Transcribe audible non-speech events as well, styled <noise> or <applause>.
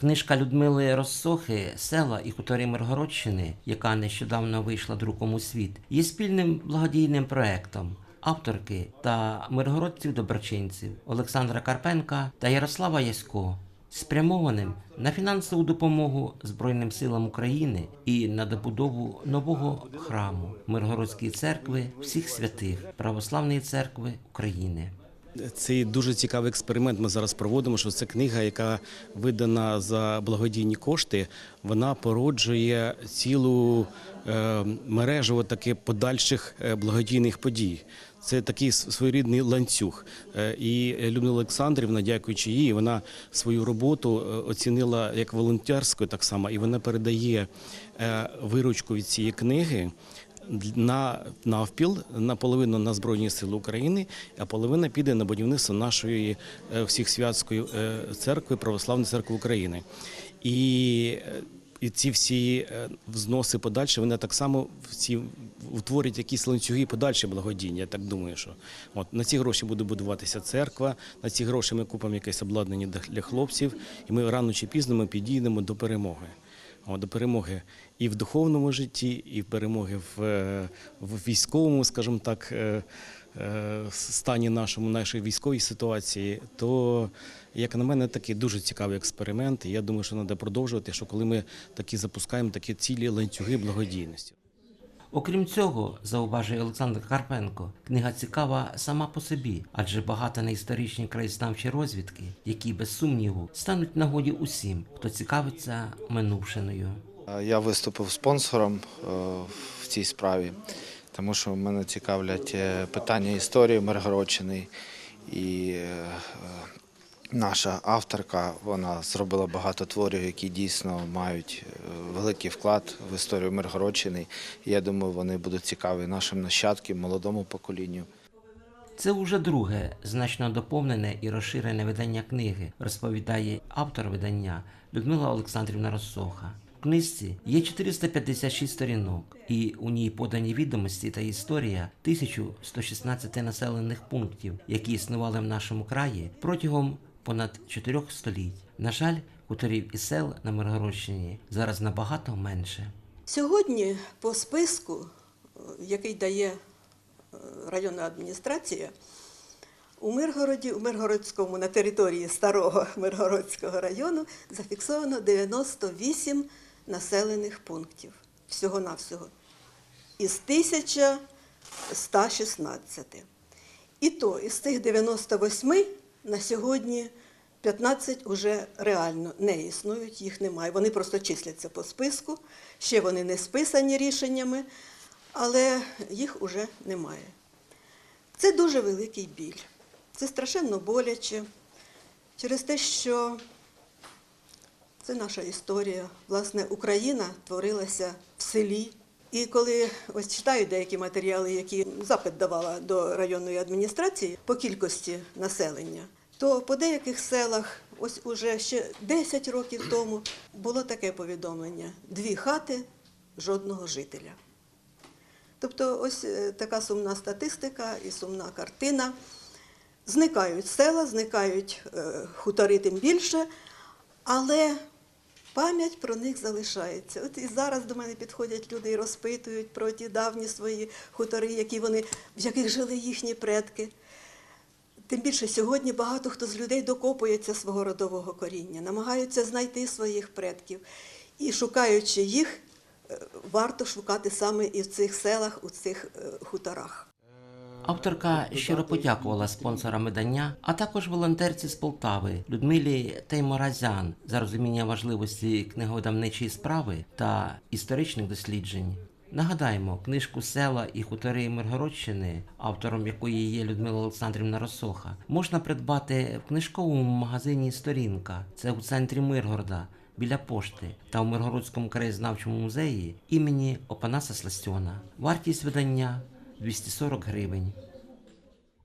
Книжка Людмили Розсохи Села і хутори Миргородщини, яка нещодавно вийшла друком у світ, є спільним благодійним проектом авторки та миргородців-доброчинців Олександра Карпенка та Ярослава Ясько, спрямованим на фінансову допомогу Збройним силам України і на добудову нового храму Миргородської церкви всіх святих Православної церкви України. Цей дуже цікавий експеримент ми зараз проводимо. Що це книга, яка видана за благодійні кошти. Вона породжує цілу е, мережу таки подальших е, благодійних подій. Це такий своєрідний ланцюг. Е, І Людмила Олександрівна, дякуючи їй, вона свою роботу оцінила як волонтерську, так само, і вона передає виручку від цієї книги на навпіл, наполовину на Збройні Сили України, а половина піде на будівництво нашої е, всіх-святської е, церкви, Православної церкви України. І, е, і ці всі взноси подальші, вони так само всі утворять якісь ланцюги подальші благодійні. Я так думаю, що от на ці гроші буде будуватися церква, на ці гроші ми купимо якесь обладнання для хлопців, і ми рано чи пізно ми підійдемо до перемоги. До перемоги і в духовному житті, і перемоги в, е, в військовому, скажімо так, е, е, стані нашому, нашої військовій ситуації, то, як на мене, такий дуже цікавий експеримент. Я думаю, що треба продовжувати, що коли ми такі запускаємо такі цілі ланцюги благодійності. Окрім цього, зауважує Олександр Карпенко, книга цікава сама по собі, адже багата на історичні краєзнавчі розвідки, які без сумніву стануть нагоді усім, хто цікавиться минувшиною. Я виступив спонсором е, в цій справі, тому що мене цікавлять е, питання історії Миргородщини. І е, наша авторка вона зробила багато творів, які дійсно мають е, великий вклад в історію Миргородщини. Я думаю, вони будуть цікаві нашим нащадкам, молодому поколінню. Це уже друге, значно доповнене і розширене видання книги, розповідає автор видання Людмила Олександрівна Розсоха. В книжці є 456 сторінок, і у ній подані відомості та історія 1116 населених пунктів, які існували в нашому краї протягом понад чотирьох століть. На жаль, хуторів і сел на Миргородщині зараз набагато менше. Сьогодні по списку, е, який дає е, районна адміністрація, у Миргороді, у Миргородському, на території старого <laughs> Миргородського району зафіксовано 98 населених пунктів всього-навсього із 1116. І то із цих 98 на сьогодні 15 уже реально не існують, їх немає. Вони просто числяться по списку, ще вони не списані рішеннями, але їх уже немає. Це дуже великий біль. Це страшенно боляче через те, що це наша історія. Власне, Україна творилася в селі. І коли ось читаю деякі матеріали, які запит давала до районної адміністрації по кількості населення, то по деяких селах, ось уже ще 10 років тому, було таке повідомлення: дві хати, жодного жителя. Тобто, ось е, така сумна статистика і сумна картина. Зникають села, зникають е, хутори тим більше, але пам'ять про них залишається. От і зараз до мене підходять люди і розпитують про ті давні свої хутори, які вони, в яких жили їхні предки. Тим більше сьогодні багато хто з людей докопується свого родового коріння, намагаються знайти своїх предків. І шукаючи їх, е, варто шукати саме і в цих селах, у цих е, хуторах. Авторка щиро подякувала спонсорам видання, а також волонтерці з Полтави Людмилі Тейморазян за розуміння важливості книговидавничої справи та історичних досліджень. Нагадаємо, книжку Села і хутори Миргородщини, автором якої є Людмила Олександрівна Росоха, можна придбати в книжковому магазині Сторінка. Це у центрі Миргорода біля пошти та у Миргородському краєзнавчому музеї імені Опанаса Сластьона. Вартість видання 240 гривень.